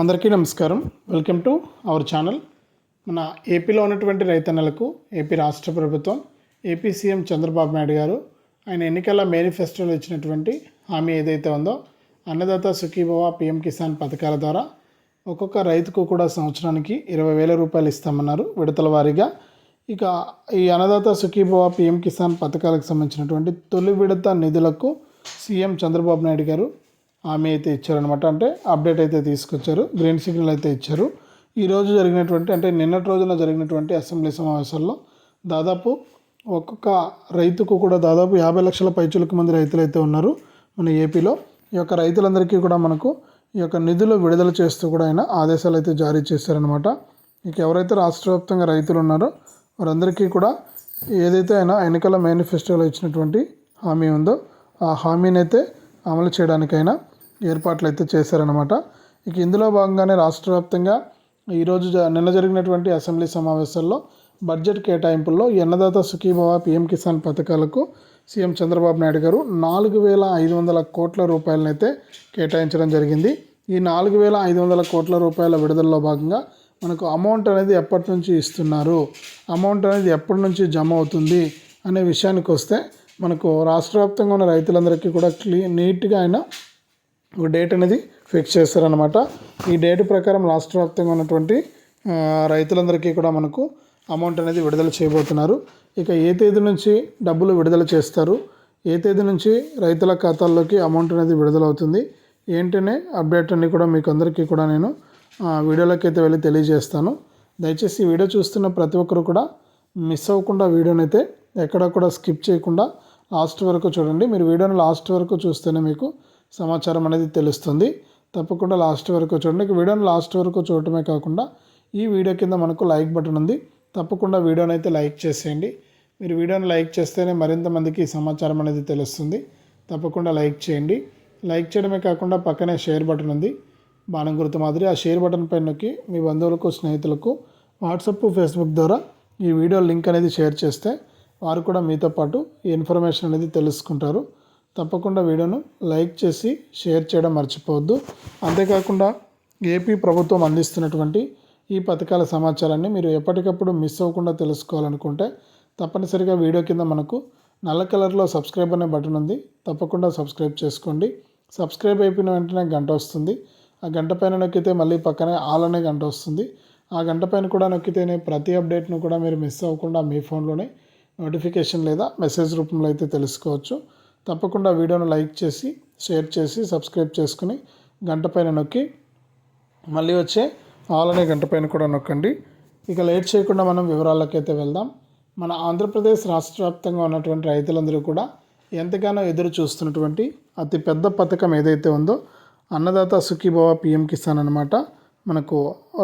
అందరికీ నమస్కారం. Welcome to our channel. మన ఏపీలో ఉన్నటువంటి రైతన్నలకు ఏపీ రాష్ట్ర ప్రభుత్వం ఏపీ సీఎం చంద్రబాబు నాయుడు గారు ఆయన ఎన్నికల మేనిఫెస్టోలో ఇచ్చినటువంటి హామీ ఏదైతే ఉందో అన్నదాత సుఖీభవ పిఎం కిసాన్ పథకాల ద్వారా ఒక్కొక్క రైతుకు కూడా సంవత్సరానికి ఇరవై వేల రూపాయలు ఇస్తామన్నారు విడతల వారీగా. ఇక ఈ అన్నదాత సుఖీభవ పిఎం కిసాన్ పథకాలకు సంబంధించినటువంటి తొలి విడత నిధులకు సీఎం చంద్రబాబు నాయుడు గారు హామీ అయితే ఇచ్చారనమాట అంటే అప్డేట్ అయితే తీసుకొచ్చారు. గ్రీన్ సిగ్నల్ అయితే ఇచ్చారు. ఈరోజు జరిగినటువంటి అంటే నిన్నటి రోజున జరిగినటువంటి అసెంబ్లీ సమావేశాల్లో దాదాపు ఒక్కొక్క రైతుకు కూడా దాదాపు యాభై లక్షల పైచులకు మంది రైతులు అయితే ఉన్నారు మన ఏపీలో. ఈ యొక్క రైతులందరికీ కూడా మనకు ఈ యొక్క నిధులు విడుదల చేస్తూ కూడా ఆయన ఆదేశాలు అయితే జారీ చేశారనమాట ఇక ఎవరైతే రాష్ట్ర వ్యాప్తంగా రైతులు ఉన్నారో వారందరికీ కూడా ఏదైతే ఆయన ఎన్నికల మేనిఫెస్టోలో ఇచ్చినటువంటి హామీ ఉందో ఆ హామీని అయితే అమలు చేయడానికైనా ఏర్పాట్లు అయితే చేశారనమాట ఇక ఇందులో భాగంగానే రాష్ట్ర వ్యాప్తంగా ఈరోజు జ- నిన్న జరిగినటువంటి అసెంబ్లీ సమావేశాల్లో బడ్జెట్ కేటాయింపుల్లో అన్నదాత సుఖీభవ పిఎం కిసాన్ పథకాలకు సీఎం చంద్రబాబు నాయుడు గారు నాలుగు వేల ఐదు వందల కోట్ల రూపాయలనైతే కేటాయించడం జరిగింది. ఈ నాలుగు వేల ఐదు వందల కోట్ల రూపాయల విడుదలలో భాగంగా మనకు అమౌంట్ అనేది ఎప్పటి నుంచి ఇస్తున్నారు? అమౌంట్ అనేది ఎప్పటి నుంచి జమ అవుతుంది? అనే విషయానికి వస్తే మనకు రాష్ట్ర వ్యాప్తంగా ఉన్న రైతులందరికీ కూడా క్లీ నీట్గా ఆయన ఒక డేట్ అనేది ఫిక్స్ చేస్తారనమాట ఈ డేట్ ప్రకారం రాష్ట్ర వ్యాప్తంగా ఉన్నటువంటి రైతులందరికీ కూడా మనకు అమౌంట్ అనేది విడుదల చేయబోతున్నారు. ఇక ఏ తేదీ నుంచి డబ్బులు విడుదల చేస్తారు? ఏ తేదీ నుంచి రైతుల ఖాతాల్లోకి అమౌంట్ అనేది విడుదల అవుతుంది ఏంటనే అప్డేట్ అన్ని కూడా మీకు అందరికీ కూడా నేను ఆ, వీడియోలోకి అయితే వెళ్ళి తెలియజేస్తాను. దయచేసి వీడియో చూస్తున్న ప్రతి ఒక్కరు కూడా మిస్ అవ్వకుండా వీడియోని అయితే ఎక్కడ కూడా స్కిప్ చేయకుండా లాస్ట్ వరకు చూడండి. మీరు వీడియోని లాస్ట్ వరకు చూస్తేనే మీకు సమాచారం అనేది తెలుస్తుంది. తప్పకుండా లాస్ట్ వరకు చూడండి. వీడియోని లాస్ట్ వరకు చూడటమే కాకుండా ఈ వీడియో కింద మనకు లైక్ బటన్ ఉంది. తప్పకుండా వీడియోని అయితే లైక్ చేసేయండి. మీరు వీడియోని లైక్ చేస్తేనే మరింత మందికి సమాచారం అనేది తెలుస్తుంది. తప్పకుండా లైక్ చేయండి. లైక్ చేయడమే కాకుండా పక్కనే షేర్ బటన్ ఉంది. బాణం గుర్తు మాదిరి ఆ షేర్ బటన్ పైన నొక్కి మీ బంధువులకు స్నేహితులకు వాట్సప్ ఫేస్బుక్ ద్వారా ఈ వీడియో లింక్ అనేది షేర్ చేస్తే వారు కూడా మీతో పాటు ఈ ఇన్ఫర్మేషన్ అనేది తెలుసుకుంటారు. తప్పకుండా వీడియోను లైక్ చేసి షేర్ చేయడం మర్చిపోవద్దు. అంతేకాకుండా ఏపీ ప్రభుత్వం అందిస్తున్నటువంటి ఈ పథకాల సమాచారాన్ని మీరు ఎప్పటికప్పుడు మిస్ అవ్వకుండా తెలుసుకోవాలనుకుంటే తప్పనిసరిగా వీడియో కింద మనకు నల్ల కలర్లో సబ్స్క్రైబ్ అనే బటన్ ఉంది. తప్పకుండా సబ్స్క్రైబ్ చేసుకోండి. సబ్స్క్రైబ్ అయిపోయిన వెంటనే గంట వస్తుంది. ఆ గంట పైన నొక్కితే మళ్ళీ పక్కనే ఆల్ అనే గంట వస్తుంది. ఆ గంట పైన కూడా నొక్కితేనే ప్రతి అప్డేట్ను కూడా మీరు మిస్ అవ్వకుండా మీ ఫోన్లోనే నోటిఫికేషన్ లేదా మెసేజ్ రూపంలో అయితే తెలుసుకోవచ్చు. తప్పకుండా వీడియోను లైక్ చేసి షేర్ చేసి సబ్స్క్రైబ్ చేసుకుని గంట పైన నొక్కి మళ్ళీ వచ్చే ఆల్ అనే గంట పైన కూడా నొక్కండి. ఇక లేట్ చేయకుండా మనం వివరాలకైతే వెళ్దాం. మన ఆంధ్రప్రదేశ్ రాష్ట్ర వ్యాప్తంగా ఉన్నటువంటి రైతులందరూ కూడా ఎంతగానో ఎదురు చూస్తున్నటువంటి అతి పెద్ద పథకం ఏదైతే ఉందో అన్నదాత సుఖీభవ పిఎం కిసాన్ అనమాట మనకు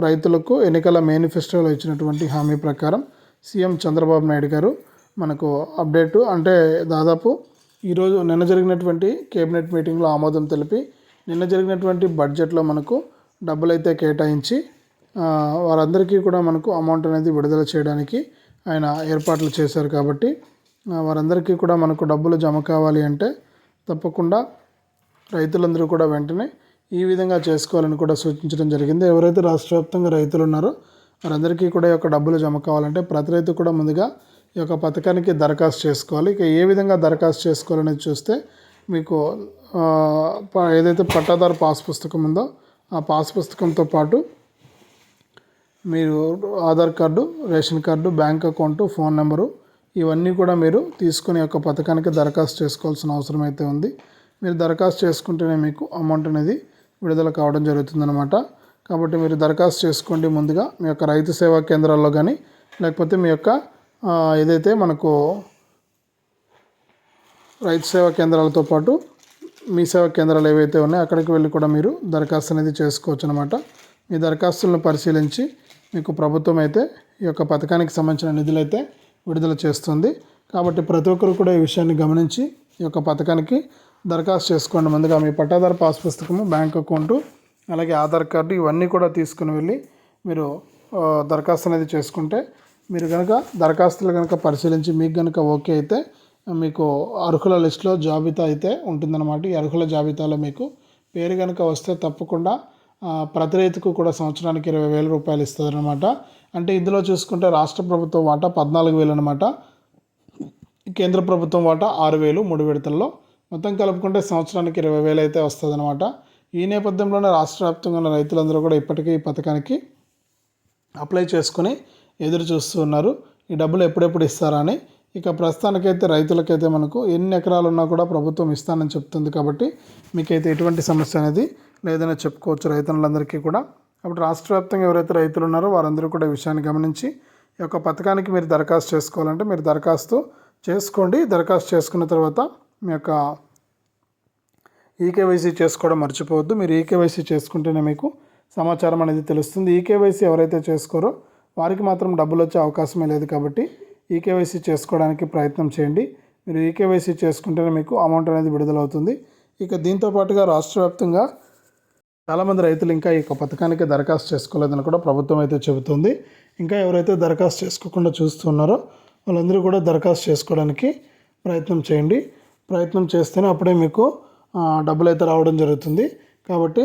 రైతులకు ఎన్నికల మేనిఫెస్టోలో ఇచ్చినటువంటి హామీ ప్రకారం సీఎం చంద్రబాబు నాయుడు గారు మనకు అప్డేటు అంటే దాదాపు ఈరోజు నిన్న జరిగినటువంటి కేబినెట్ మీటింగ్లో ఆమోదం తెలిపి నిన్న జరిగినటువంటి బడ్జెట్లో మనకు డబ్బులు అయితే కేటాయించి వారందరికీ కూడా మనకు అమౌంట్ అనేది విడుదల చేయడానికి ఆయన ఏర్పాట్లు చేశారు కాబట్టి వారందరికీ కూడా మనకు డబ్బులు జమ కావాలి అంటే తప్పకుండా రైతులందరూ కూడా వెంటనే ఈ విధంగా చేసుకోవాలని కూడా సూచించడం జరిగింది. ఎవరైతే రాష్ట్ర వ్యాప్తంగా రైతులు ఉన్నారో వారందరికీ కూడా యొక్క డబ్బులు జమ కావాలంటే ప్రతి రైతు కూడా ముందుగా ఈ యొక్క పథకానికి దరఖాస్తు చేసుకోవాలి. ఇక ఏ విధంగా దరఖాస్తు చేసుకోవాలనేది చూస్తే మీకు ప- ఏదైతే పట్టాదారు పాస్ పుస్తకం ఉందో ఆ పాస్ పుస్తకంతో పాటు మీరు Aadhaar card ration card bank account phone number ఇవన్నీ కూడా మీరు తీసుకుని యొక్క పథకానికి దరఖాస్తు చేసుకోవాల్సిన అవసరం అయితే ఉంది. మీరు దరఖాస్తు చేసుకుంటేనే మీకు అమౌంట్ అనేది విడుదల కావడం జరుగుతుందన్నమాట. కాబట్టి మీరు దరఖాస్తు చేసుకోండి ముందుగా మీ యొక్క రైతు సేవా కేంద్రాల్లో కానీ లేకపోతే మీ యొక్క ఏదైతే మనకు రైతు సేవా కేంద్రాలతో పాటు మీ సేవా కేంద్రాలు ఏవైతే ఉన్నాయో అక్కడికి వెళ్ళి కూడా మీరు దరఖాస్తు అనేది చేసుకోవచ్చు అనమాట మీ దరఖాస్తులను పరిశీలించి మీకు ప్రభుత్వం అయితే ఈ యొక్క పథకానికి సంబంధించిన నిధులు అయితే విడుదల చేస్తుంది. కాబట్టి ప్రతి ఒక్కరు కూడా ఈ విషయాన్ని గమనించి ఈ యొక్క పథకానికి దరఖాస్తు చేసుకోండి. ముందుగా మీ పట్టాదారు పాస్ పుస్తకము బ్యాంక్ అకౌంటు అలాగే ఆధార్ కార్డు ఇవన్నీ కూడా తీసుకుని వెళ్ళి మీరు దరఖాస్తు అనేది చేసుకుంటే మీరు కనుక దరఖాస్తులు కనుక పరిశీలించి మీకు కనుక ఓకే అయితే మీకు అర్హుల లిస్టులో జాబితా అయితే ఉంటుందన్నమాట. ఈ అర్హుల జాబితాలో మీకు పేరు కనుక వస్తే తప్పకుండా ప్రతి రైతుకు కూడా సంవత్సరానికి ఇరవై వేల రూపాయలు ఇస్తుందన్నమాట. అంటే ఇందులో చూసుకుంటే రాష్ట్ర ప్రభుత్వం వాటా పద్నాలుగు వేలు అనమాట కేంద్ర ప్రభుత్వం వాటా ఆరు వేలు మూడు విడతల్లో. మొత్తం కలుపుకుంటే సంవత్సరానికి ఇరవై వేలు అయితే వస్తుందన్నమాట. ఈ నేపథ్యంలోనే రాష్ట్ర వ్యాప్తంగా ఉన్న రైతులందరూ కూడా ఇప్పటికీ ఈ పథకానికి అప్లై చేసుకుని ఎదురు చూస్తూ ఉన్నారు. ఈ డబ్బులు ఎప్పుడెప్పుడు ఇస్తారని. ఇక ప్రస్తుతానికైతే రైతులకైతే మనకు ఎన్ని ఎకరాలు ఉన్నా కూడా ప్రభుత్వం ఇస్తానని చెప్తుంది కాబట్టి మీకైతే ఎటువంటి సమస్య అనేది లేదని చెప్పుకోవచ్చు రైతులందరికీ కూడా. కాబట్టి రాష్ట్ర వ్యాప్తంగా ఎవరైతే రైతులు ఉన్నారో వారందరూ కూడా ఈ విషయాన్ని గమనించి ఈ యొక్క పథకానికి మీరు దరఖాస్తు చేసుకోవాలంటే మీరు దరఖాస్తు చేసుకోండి. దరఖాస్తు చేసుకున్న తర్వాత మీ యొక్క ఈకేవైసీ చేసుకోవడం మర్చిపోవద్దు. మీరు ఈకేవైసీ చేసుకుంటేనే మీకు సమాచారం అనేది తెలుస్తుంది. ఈకేవైసీ ఎవరైతే చేసుకోరో వారికి మాత్రం డబ్బులు వచ్చే అవకాశమే లేదు కాబట్టి ఈకేవైసీ చేసుకోవడానికి ప్రయత్నం చేయండి. మీరు ఈకేవైసీ చేసుకుంటేనే మీకు అమౌంట్ అనేది విడుదలవుతుంది. ఇక దీంతో పాటుగా రాష్ట్ర వ్యాప్తంగా చాలామంది రైతులు ఇంకా ఈ యొక్క పథకానికి దరఖాస్తు చేసుకోలేదని కూడా ప్రభుత్వం అయితే చెబుతుంది. ఇంకా ఎవరైతే దరఖాస్తు చేసుకోకుండా చూస్తున్నారో వాళ్ళందరూ కూడా దరఖాస్తు చేసుకోవడానికి ప్రయత్నం చేయండి. ప్రయత్నం చేస్తేనే అప్పుడే మీకు డబ్బులు అయితే రావడం జరుగుతుంది. కాబట్టి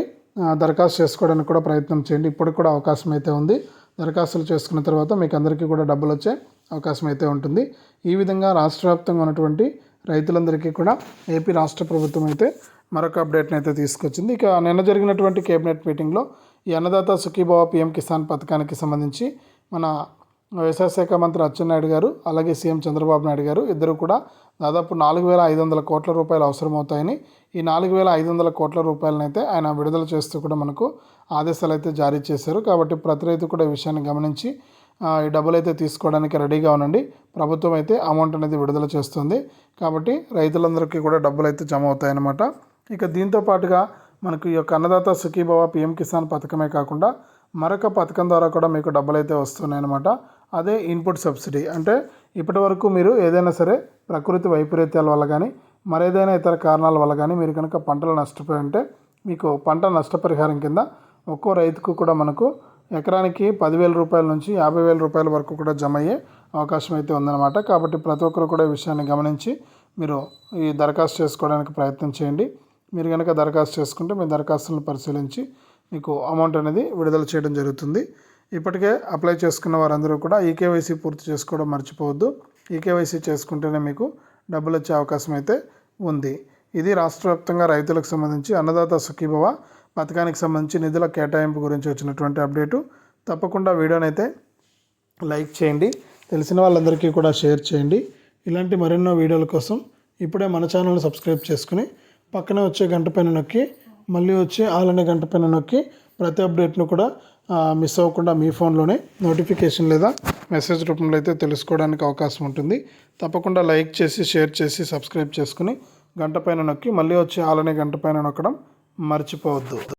దరఖాస్తు చేసుకోవడానికి కూడా ప్రయత్నం చేయండి. ఇప్పటికి కూడా అవకాశం అయితే ఉంది. దరఖాస్తులు చేసుకున్న తర్వాత మీకు అందరికీ కూడా డబ్బులు వచ్చే అవకాశం అయితే ఉంటుంది. ఈ విధంగా రాష్ట్ర వ్యాప్తంగా ఉన్నటువంటి రైతులందరికీ కూడా ఏపీ రాష్ట్ర ప్రభుత్వం అయితే మరొక అప్డేట్ని అయితే తీసుకొచ్చింది. ఇక నిన్న జరిగినటువంటి కేబినెట్ మీటింగ్లో ఈ అన్నదాత సుఖీభావ పిఎం కిసాన్ పథకానికి సంబంధించి మన వ్యవసాయ శాఖ మంత్రి అచ్చెన్నాయుడు గారు అలాగే సీఎం చంద్రబాబు నాయుడు గారు ఇద్దరు కూడా దాదాపు నాలుగు వేల ఐదు వందల కోట్ల రూపాయలు అవసరమవుతాయని ఈ నాలుగు వేల ఐదు వందల కోట్ల రూపాయలను అయితే ఆయన విడుదల చేస్తూ కూడా మనకు ఆదేశాలు అయితే జారీ చేశారు. కాబట్టి ప్రతి రైతు కూడా ఈ విషయాన్ని గమనించి ఈ డబ్బులు అయితే తీసుకోవడానికి రెడీగా ఉండండి. ప్రభుత్వం అయితే అమౌంట్ అనేది విడుదల చేస్తుంది. కాబట్టి రైతులందరికీ కూడా డబ్బులు అయితే జమ అవుతాయన్నమాట ఇక దీంతో పాటుగా మనకు ఈ యొక్క అన్నదాత సుఖీభవ పిఎం కిసాన్ పథకమే కాకుండా మరొక పథకం ద్వారా కూడా మీకు డబ్బులు అయితే వస్తున్నాయన్నమాట. అదే ఇన్పుట్ సబ్సిడీ. అంటే ఇప్పటి వరకు మీరు ఏదైనా సరే ప్రకృతి వైపరీత్యాల వల్ల కానీ మరేదైనా ఇతర కారణాల వల్ల కానీ మీరు కనుక పంటలు నష్టపోయి ఉంటే మీకు పంట నష్టపరిహారం కింద ఒక్కో రైతుకు కూడా మనకు ఎకరానికి పదివేల రూపాయల నుంచి యాభై వేల రూపాయల వరకు కూడా జమ అయ్యే అవకాశం అయితే ఉందన్నమాట. కాబట్టి ప్రతి ఒక్కరు కూడా ఈ విషయాన్ని గమనించి మీరు ఈ దరఖాస్తు చేసుకోవడానికి ప్రయత్నం చేయండి. మీరు కనుక దరఖాస్తు చేసుకుంటే మీ దరఖాస్తులను పరిశీలించి మీకు అమౌంట్ అనేది విడుదల చేయడం జరుగుతుంది. ఇప్పటికే అప్లై చేసుకున్న వారందరూ కూడా ఈకేవైసీ పూర్తి చేసుకోవడం మర్చిపోవద్దు. ఈకేవైసీ చేసుకుంటేనే మీకు డబ్బులు వచ్చే అవకాశం అయితే ఉంది. ఇది రాష్ట్ర వ్యాప్తంగా రైతులకు సంబంధించి అన్నదాత సుఖీభవ పథకానికి సంబంధించి నిధుల కేటాయింపు గురించి వచ్చినటువంటి అప్డేటు. తప్పకుండా వీడియోనైతే లైక్ చేయండి. తెలిసిన వాళ్ళందరికీ కూడా షేర్ చేయండి. ఇలాంటి మరెన్నో వీడియోల కోసం ఇప్పుడే మన ఛానల్ని సబ్స్క్రైబ్ చేసుకుని పక్కనే వచ్చే గంట పైన నొక్కి మళ్ళీ వచ్చే ఆలనే గంట పైన నొక్కి ప్రతి అప్డేట్ను కూడా మిస్ అవ్వకుండా మీ ఫోన్లోనే నోటిఫికేషన్ లేదా మెసేజ్ రూపంలో అయితే తెలుసుకోవడానికి అవకాశం ఉంటుంది. తప్పకుండా లైక్ చేసి షేర్ చేసి సబ్స్క్రైబ్ చేసుకుని గంట పైన నొక్కి మళ్ళీ వచ్చే ఆలనే గంట పైన నొక్కడం మర్చిపోవద్దు.